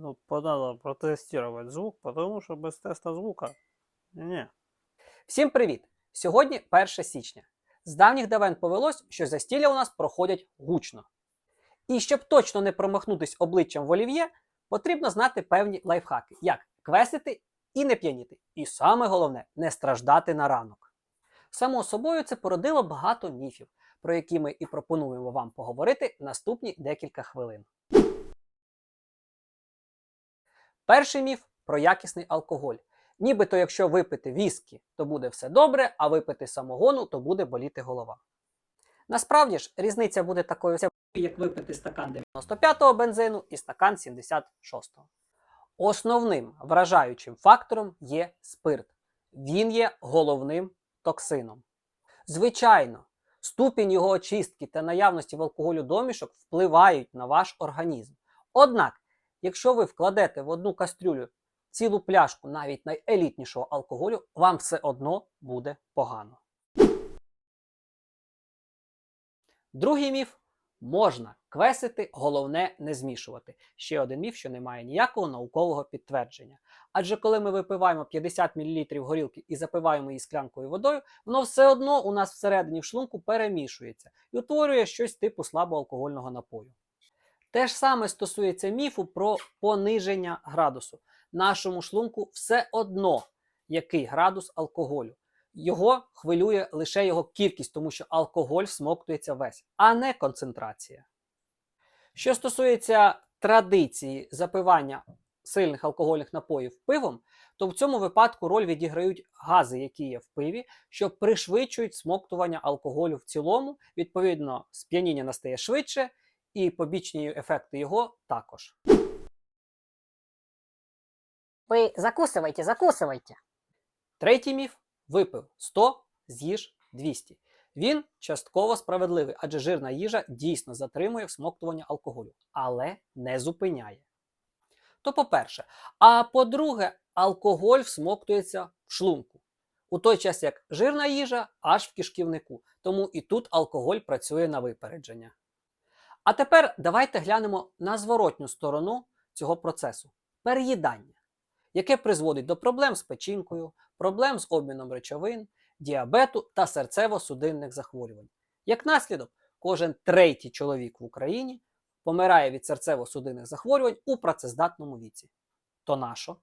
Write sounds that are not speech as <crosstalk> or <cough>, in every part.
Ну, надо протестировать звук, потому что без теста звука. Не. Всім привіт! Сьогодні 1 січня. З давніх давен повелось, що застілля у нас проходять гучно. І щоб точно не промахнутись обличчям в олів'є, потрібно знати певні лайфхаки, як квесити і не п'яніти. І саме головне не страждати на ранок. Само собою, це породило багато міфів, про які ми і пропонуємо вам поговорити наступні декілька хвилин. Перший міф про якісний алкоголь. Нібито, якщо випити віскі, то буде все добре, а випити самогону, то буде боліти голова. Насправді ж, різниця буде такою, як випити стакан 95-го бензину і стакан 76-го. Основним вражаючим фактором є спирт. Він є головним токсином. Звичайно, ступінь його очистки та наявності в алкоголю домішок впливають на ваш організм. Однак, якщо ви вкладете в одну кастрюлю цілу пляшку навіть найелітнішого алкоголю, вам все одно буде погано. Другий міф можна квесити, головне не змішувати. Ще один міф, що не має ніякого наукового підтвердження. Адже коли ми випиваємо 50 мл горілки і запиваємо її склянкою водою, воно все одно у нас всередині в шлунку перемішується і утворює щось типу слабоалкогольного напою. Те ж саме стосується міфу про пониження градусу. Нашому шлунку все одно який градус алкоголю. Його хвилює лише його кількість, тому що алкоголь всмоктується весь, а не концентрація. Що стосується традиції запивання сильних алкогольних напоїв пивом, то в цьому випадку роль відіграють гази, які є в пиві, що пришвидшують смоктування алкоголю в цілому. Відповідно, сп'яніння настає швидше, і побічні ефекти його також. Вы закусывайте, закусывайте. Третій міф випив 100, з'їж 200. Він частково справедливий, адже жирна їжа дійсно затримує всмоктування алкоголю, але не зупиняє. То по-перше. А по-друге, алкоголь всмоктується в шлунку. У той час як жирна їжа аж в кишківнику. Тому і тут алкоголь працює на випередження. А тепер давайте глянемо на зворотню сторону цього процесу переїдання яке призводить до проблем з печінкою, проблем з обміном речовин, діабету та серцево-судинних захворювань. Як наслідок, кожен третій чоловік в Україні помирає від серцево-судинних захворювань у працездатному віці. То нащо?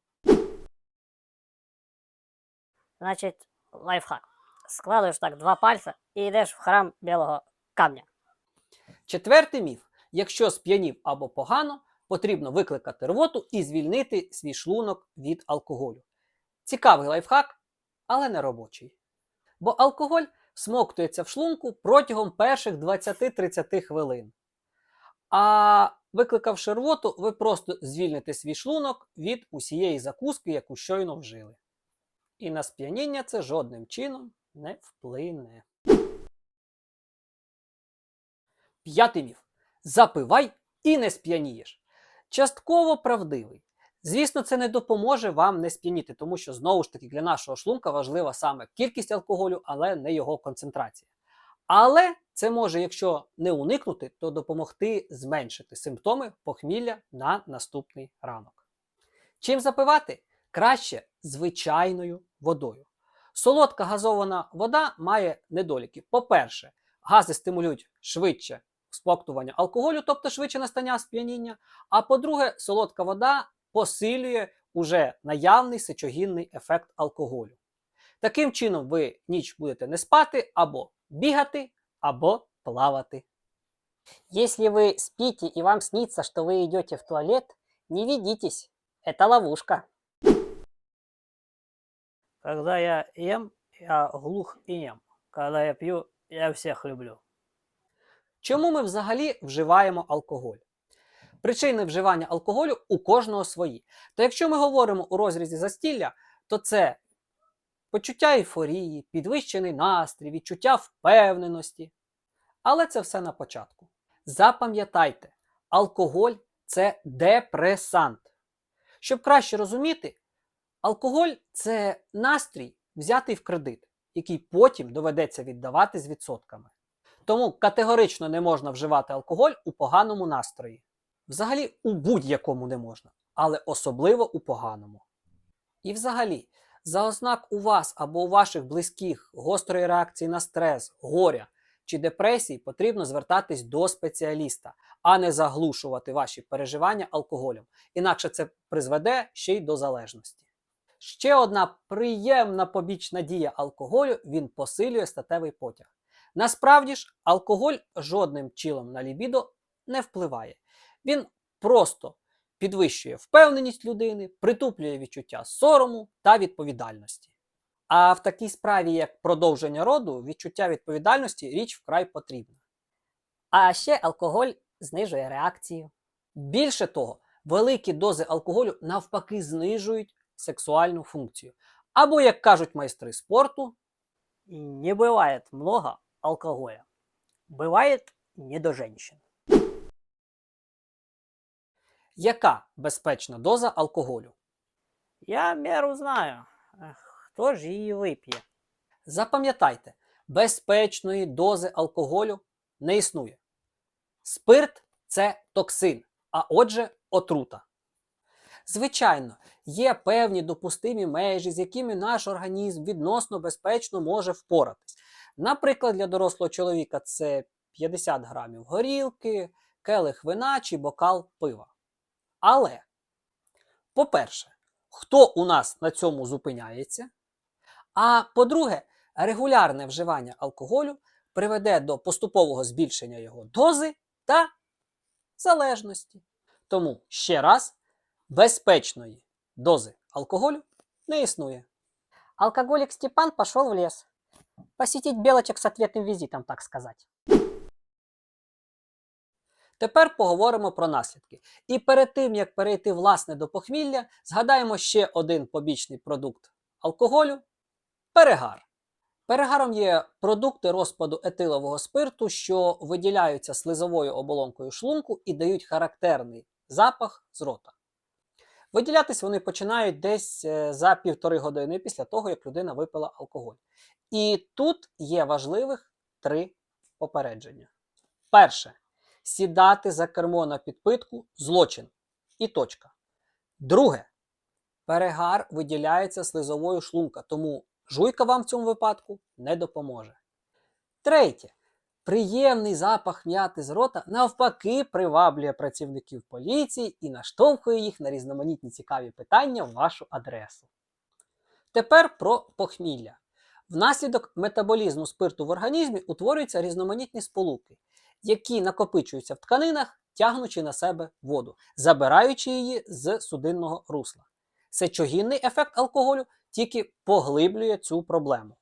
Значить, лайфхак. Складуєш так два пальця і йдеш в храм білого камня. Четвертий міф: якщо сп'янів або погано, потрібно викликати рвоту і звільнити свій шлунок від алкоголю. Цікавий лайфхак, але не робочий. Бо алкоголь всмоктується в шлунку протягом перших 20-30 хвилин. А викликавши рвоту, ви просто звільните свій шлунок від усієї закуски, яку щойно вжили. І на сп'яніння це жодним чином не вплине. П'ятий міф. Запивай і не сп'янієш. Частково правдивий. Звісно, це не допоможе вам не сп'яніти, тому що знову ж таки для нашого шлунка важлива саме кількість алкоголю, але не його концентрація. Але це може, якщо не уникнути, то допомогти зменшити симптоми похмілля на наступний ранок. Чим запивати? Краще звичайною водою. Солодка газована вода має недоліки. По-перше, гази стимулюють швидше споктування алкоголю, тобто швидше настання сп'яніння. А по-друге, солодка вода посилює уже наявний сечогінний ефект алкоголю. Таким чином, ви ніч будете не спати або бігати, або плавати. Если вы спите и вам снится, что вы идете в туалет, не ведитесь. Это ловушка. Когда я ем, я глух и нем. Когда я пью, я всех люблю. Чому ми взагалі вживаємо алкоголь? Причини вживання алкоголю у кожного свої. То якщо ми говоримо у розрізі застілля, то це почуття ейфорії, підвищений настрій, відчуття впевненості. Але це все на початку. Запам'ятайте, алкоголь це депресант. Щоб краще розуміти, алкоголь це настрій, взятий в кредит, який потім доведеться віддавати з відсотками. Тому категорично не можна вживати алкоголь у поганому настрої. Взагалі у будь-якому не можна. але особливо у поганому. І взагалі, за ознак у вас або у ваших близьких гострої реакції на стрес, горя чи депресії потрібно звертатись до спеціаліста, а не заглушувати ваші переживання алкоголем. Інакше це призведе ще й до залежності. Ще одна приємна побічна дія алкоголю він посилює статевий потяг. Насправді ж, алкоголь жодним чилом на лібідо не впливає. Він просто підвищує впевненість людини, притуплює відчуття сорому та відповідальності. А в такій справі, як продовження роду, відчуття відповідальності річ вкрай потрібна. А ще алкоголь знижує реакцію. Більше того, великі дози алкоголю навпаки знижують сексуальну функцію. Або, як кажуть майстри спорту, не бывает много алкоголя. Бывает не до женщин. яка безпечна доза алкоголю? Я меру знаю. Эх, Кто же її вип'є? Запам'ятайте, безпечної дози алкоголю не існує. Спирт це токсин, а отже, отрута. Звичайно, є певні допустимі межі, з якими наш організм відносно безпечно може впоратись. Наприклад, для дорослого чоловіка це 50 грамів горілки, келих вина чи бокал пива. Але, по-перше, хто у нас на цьому зупиняється? А по-друге, регулярне вживання алкоголю приведе до поступового збільшення його дози та залежності. Тому ще раз, безпечної дози алкоголю не існує. Алкоголик Степан пошел в лес. Посетить белочек с ответным визитом, так сказать. Тепер поговоримо про наслідки. І перед тим, як перейти власне до похмілля, згадаємо ще один побічний продукт алкоголю перегар. Перегаром є продукти розпаду етилового спирту, що виділяються слизовою оболонкою шлунку і дають характерний запах з рота. Виділятись вони починають десь е, за півтори години після того, як людина випила алкоголь. І тут є важливих три попередження. Перше сідати за кермо на підпитку злочин. І точка. Друге. Перегар виділяється слизовою шлунка, тому жуйка вам в цьому випадку не допоможе. Третє. Приємний запах м'яти з рота навпаки приваблює працівників поліції і наштовхує їх на різноманітні цікаві питання в вашу адресу. Тепер про похмілля. Внаслідок метаболізму спирту в організмі утворюються різноманітні сполуки, які накопичуються в тканинах, тягнучи на себе воду, забираючи її з судинного русла. Сечогінний ефект алкоголю тільки поглиблює цю проблему.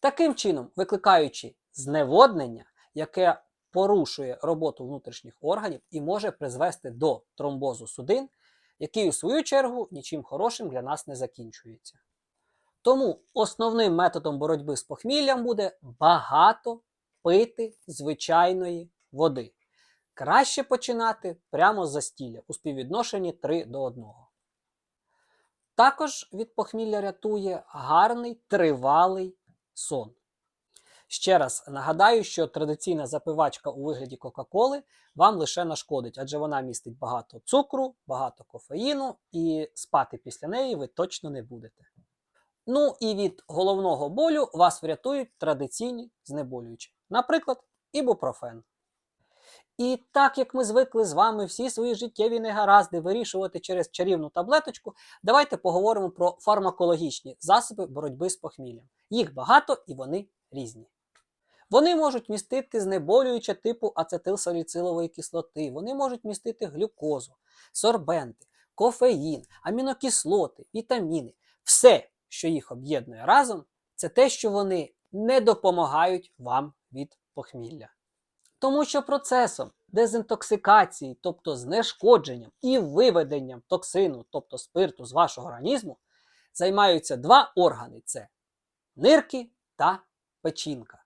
Таким чином, викликаючи зневоднення, яке порушує роботу внутрішніх органів і може призвести до тромбозу судин, який у свою чергу нічим хорошим для нас не закінчується. Тому основним методом боротьби з похміллям буде багато пити звичайної води. Краще починати прямо з застілля у співвідношенні 3 до 1. Також від похмілля рятує гарний тривалий сон. Ще раз нагадаю, що традиційна запивачка у вигляді Кока-Коли вам лише нашкодить, адже вона містить багато цукру, багато кофеїну, і спати після неї ви точно не будете. Ну і від головного болю вас врятують традиційні знеболюючі, наприклад, ібупрофен. І так як ми звикли з вами всі свої життєві негаразди вирішувати через чарівну таблеточку, давайте поговоримо про фармакологічні засоби боротьби з похміллям. Їх багато і вони різні. Вони можуть містити знеболююче типу ацетилсаліцилової кислоти, вони можуть містити глюкозу, сорбенти, кофеїн, амінокислоти, вітаміни. Все, що їх об'єднує разом, це те, що вони не допомагають вам від похмілля. Тому що процесом дезінтоксикації, тобто знешкодженням і виведенням токсину, тобто спирту з вашого організму, займаються два органи: це нирки та печінка.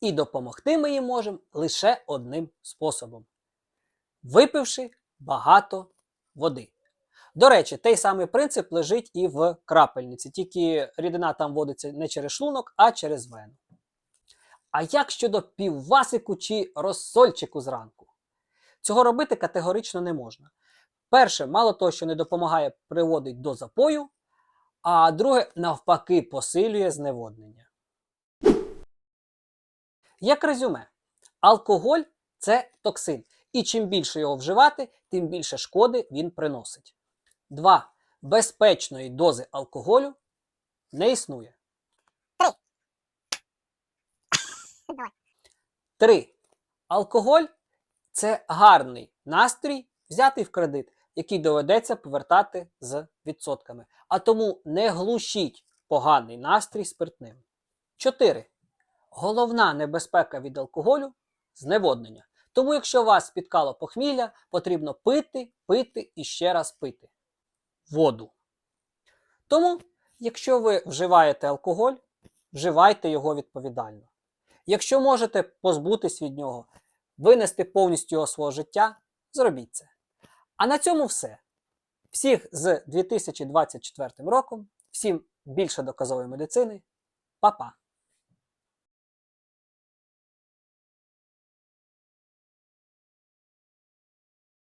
І допомогти ми їм можемо лише одним способом: випивши багато води. До речі, той самий принцип лежить і в крапельниці, тільки рідина там вводиться не через шлунок, а через вену. А як щодо піввасику чи розсольчику зранку? Цього робити категорично не можна. Перше, мало того, що не допомагає, приводить до запою, а друге, навпаки, посилює зневоднення. Як резюме, алкоголь це токсин, і чим більше його вживати, тим більше шкоди він приносить. 2. Безпечної дози алкоголю не існує. 3. <laughs> Алкоголь це гарний настрій, взятий в кредит, який доведеться повертати з відсотками. А тому не глушіть поганий настрій спиртним. 4. Головна небезпека від алкоголю зневоднення. Тому, якщо вас спіткало похмілля, потрібно пити, пити і ще раз пити воду. Тому, якщо ви вживаєте алкоголь, вживайте його відповідально. Якщо можете позбутись від нього, винести повністю його свого життя, зробіть це. А на цьому все. Всіх з 2024 роком, всім більше доказової медицини. Па-па!